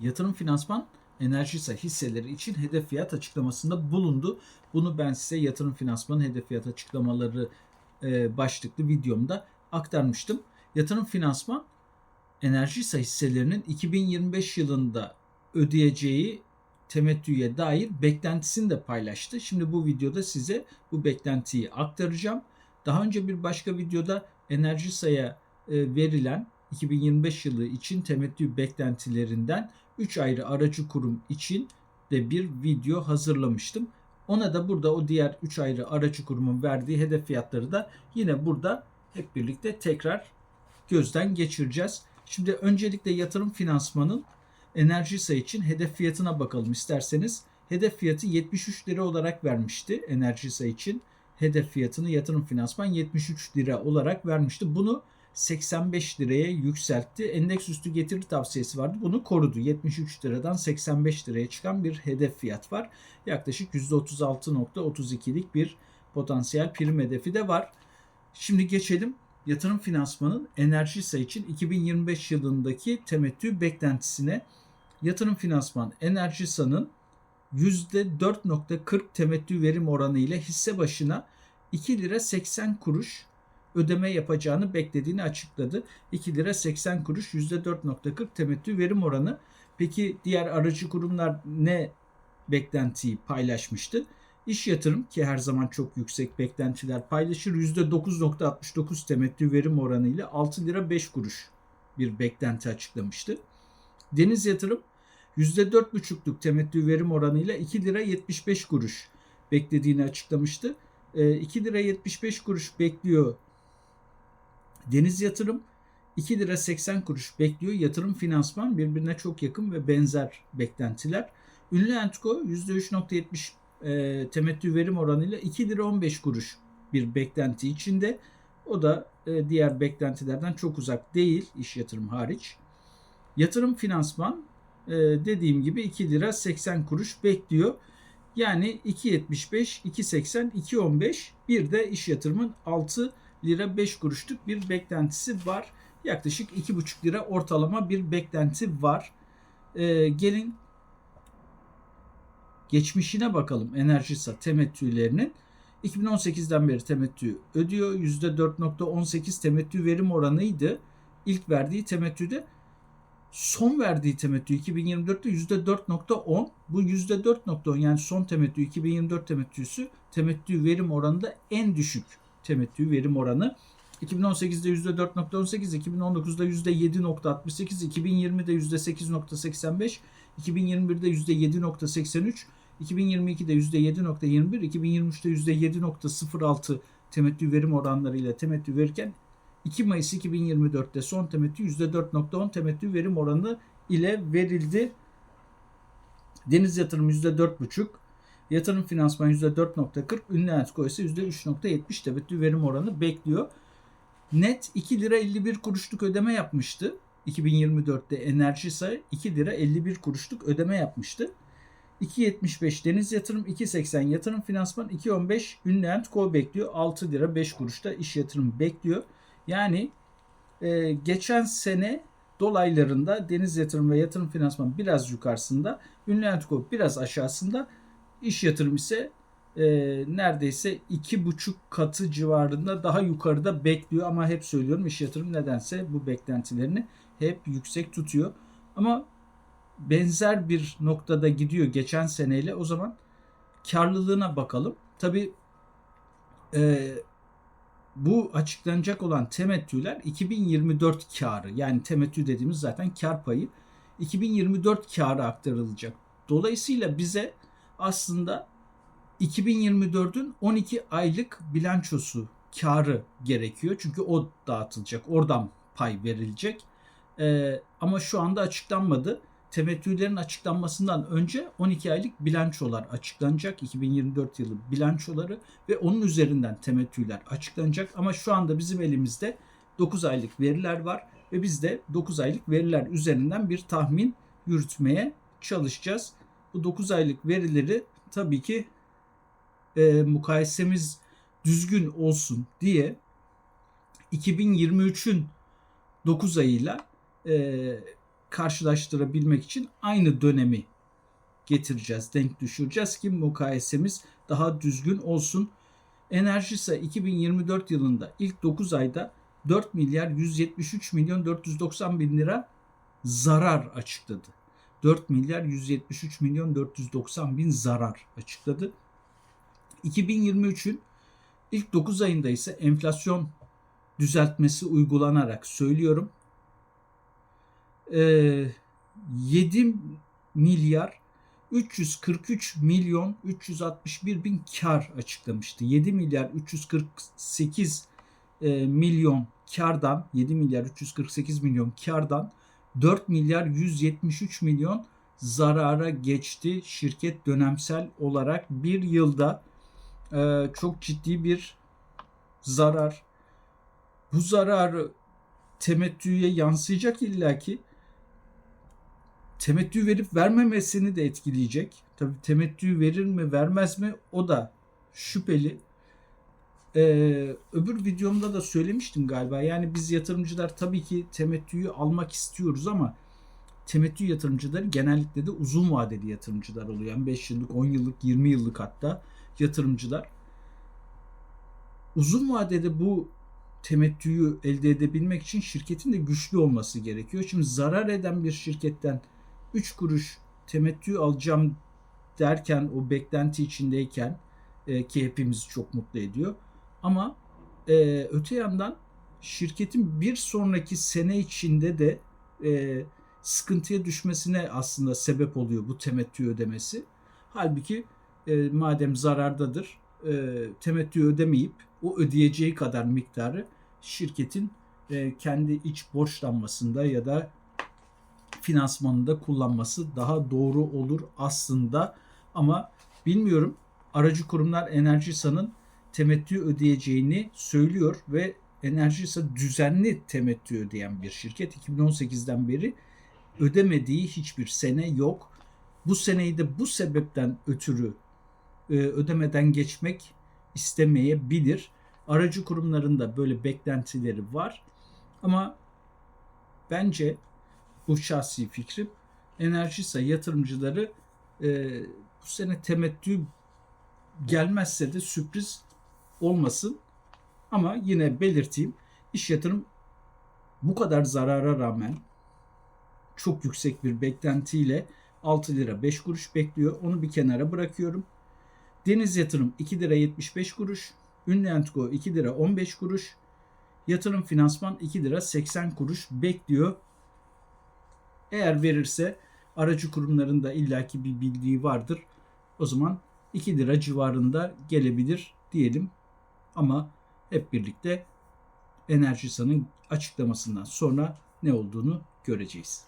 yatırım finansman Enerjisa hisseleri için hedef fiyat açıklamasında bulundu. Bunu ben size yatırım finansman hedef fiyat açıklamaları e, başlıklı videomda aktarmıştım. Yatırım finansman Enerjisa hisselerinin 2025 yılında ödeyeceği temettüye dair beklentisini de paylaştı. Şimdi bu videoda size bu beklentiyi aktaracağım. Daha önce bir başka videoda Enerjisa'ya e, verilen 2025 yılı için temettü beklentilerinden 3 ayrı aracı kurum için de bir video hazırlamıştım. Ona da burada o diğer 3 ayrı aracı kurumun verdiği hedef fiyatları da yine burada hep birlikte tekrar gözden geçireceğiz. Şimdi öncelikle yatırım finansmanın Enerjisa için hedef fiyatına bakalım isterseniz. Hedef fiyatı 73 lira olarak vermişti Enerjisa için. Hedef fiyatını yatırım finansman 73 lira olarak vermişti. Bunu 85 liraya yükseltti. Endeks üstü getiri tavsiyesi vardı. Bunu korudu. 73 liradan 85 liraya çıkan bir hedef fiyat var. Yaklaşık %36.32'lik bir potansiyel prim hedefi de var. Şimdi geçelim yatırım finansmanın Enerjisa için 2025 yılındaki temettü beklentisine. Yatırım finansman Enerjisa'nın %4.40 temettü verim oranı ile hisse başına 2 lira 80 kuruş ödeme yapacağını beklediğini açıkladı. 2 lira 80 kuruş %4.40 temettü verim oranı. Peki diğer aracı kurumlar ne beklentiyi paylaşmıştı? İş yatırım ki her zaman çok yüksek beklentiler paylaşır. %9.69 temettü verim oranı ile 6 lira 5 kuruş bir beklenti açıklamıştı. Deniz yatırım %4.5'luk temettü verim oranı ile 2 lira 75 kuruş beklediğini açıklamıştı. 2 lira 75 kuruş bekliyor Deniz Yatırım 2 lira 80 kuruş bekliyor. Yatırım finansman birbirine çok yakın ve benzer beklentiler. Ünlü Entko %3.70 e, temettü verim oranıyla 2 lira 15 kuruş bir beklenti içinde. O da e, diğer beklentilerden çok uzak değil iş yatırım hariç. Yatırım finansman e, dediğim gibi 2 lira 80 kuruş bekliyor. Yani 2.75, 2.80, 2.15 bir de iş yatırımın 6 lira 5 kuruşluk bir beklentisi var. Yaklaşık 2,5 lira ortalama bir beklenti var. Ee, gelin geçmişine bakalım Enerjisa temettülerinin. 2018'den beri temettü ödüyor. %4.18 temettü verim oranıydı. İlk verdiği temettüde son verdiği temettü 2024'te %4.10. Bu %4.10 yani son temettü 2024 temettüsü temettü verim oranında en düşük temettü verim oranı. 2018'de %4.18, 2019'da %7.68, 2020'de %8.85, 2021'de %7.83, 2022'de %7.21, 2023'te %7.06 temettü verim oranlarıyla temettü verirken 2 Mayıs 2024'te son temettü %4.10 temettü verim oranı ile verildi. Deniz yatırım %4.5, Yatırım finansman %4.40, ünlü Entko ise %3.70 temettü verim oranı bekliyor. Net 2 lira 51 kuruşluk ödeme yapmıştı. 2024'te Enerjisa 2 lira 51 kuruşluk ödeme yapmıştı. 2.75 deniz yatırım, 2.80 yatırım finansman, 2.15 ünlü Entko bekliyor. 6 lira 5 kuruşta iş yatırım bekliyor. Yani e, geçen sene dolaylarında deniz yatırım ve yatırım finansman biraz yukarısında, ünlü Entko biraz aşağısında İş yatırım ise e, neredeyse iki buçuk katı civarında daha yukarıda bekliyor ama hep söylüyorum iş yatırım nedense bu beklentilerini hep yüksek tutuyor. Ama benzer bir noktada gidiyor geçen seneyle o zaman karlılığına bakalım. Tabi e, bu açıklanacak olan temettüler 2024 karı yani temettü dediğimiz zaten kar payı 2024 karı aktarılacak. Dolayısıyla bize aslında 2024'ün 12 aylık bilançosu karı gerekiyor. Çünkü o dağıtılacak. Oradan pay verilecek. Ee, ama şu anda açıklanmadı. Temettülerin açıklanmasından önce 12 aylık bilançolar açıklanacak. 2024 yılı bilançoları ve onun üzerinden temettüler açıklanacak. Ama şu anda bizim elimizde 9 aylık veriler var ve biz de 9 aylık veriler üzerinden bir tahmin yürütmeye çalışacağız bu 9 aylık verileri tabii ki e, mukayesemiz düzgün olsun diye 2023'ün 9 ayıyla e, karşılaştırabilmek için aynı dönemi getireceğiz, denk düşüreceğiz ki mukayesemiz daha düzgün olsun. Enerjisa 2024 yılında ilk 9 ayda 4 milyar 173 milyon 490 bin lira zarar açıkladı. 4 milyar 173 milyon 490 bin zarar açıkladı. 2023'ün ilk 9 ayında ise enflasyon düzeltmesi uygulanarak söylüyorum. Ee, 7 milyar 343 milyon 361 bin kar açıklamıştı. 7 milyar 348 e, milyon kardan 7 milyar 348 milyon kardan 4 milyar 173 milyon zarara geçti şirket dönemsel olarak bir yılda e, çok ciddi bir zarar. Bu zararı temettüye yansıyacak illaki temettü verip vermemesini de etkileyecek. Tabii temettü verir mi vermez mi o da şüpheli. Ee, öbür videomda da söylemiştim galiba. Yani biz yatırımcılar tabii ki temettüyü almak istiyoruz ama temettü yatırımcıları genellikle de uzun vadeli yatırımcılar oluyor. Yani 5 yıllık, 10 yıllık, 20 yıllık hatta yatırımcılar. Uzun vadede bu temettüyü elde edebilmek için şirketin de güçlü olması gerekiyor. Şimdi zarar eden bir şirketten 3 kuruş temettü alacağım derken o beklenti içindeyken e, ki hepimizi çok mutlu ediyor. Ama e, öte yandan şirketin bir sonraki sene içinde de e, sıkıntıya düşmesine aslında sebep oluyor bu temettü ödemesi. Halbuki e, madem zarardadır e, temettü ödemeyip o ödeyeceği kadar miktarı şirketin e, kendi iç borçlanmasında ya da finansmanında kullanması daha doğru olur aslında. Ama bilmiyorum aracı kurumlar Enerjisa'nın temettü ödeyeceğini söylüyor ve Enerjisa düzenli temettü ödeyen bir şirket. 2018'den beri ödemediği hiçbir sene yok. Bu seneyi de bu sebepten ötürü e, ödemeden geçmek istemeyebilir. Aracı kurumlarında böyle beklentileri var. Ama bence bu şahsi fikrim Enerjisa yatırımcıları e, bu sene temettü gelmezse de sürpriz olmasın. Ama yine belirteyim iş yatırım bu kadar zarara rağmen çok yüksek bir beklentiyle 6 lira 5 kuruş bekliyor. Onu bir kenara bırakıyorum. Deniz Yatırım 2 lira 75 kuruş. Ünlü Entgo 2 lira 15 kuruş. Yatırım Finansman 2 lira 80 kuruş bekliyor. Eğer verirse aracı kurumlarında illaki bir bildiği vardır. O zaman 2 lira civarında gelebilir diyelim. Ama hep birlikte Enerjisa'nın açıklamasından sonra ne olduğunu göreceğiz.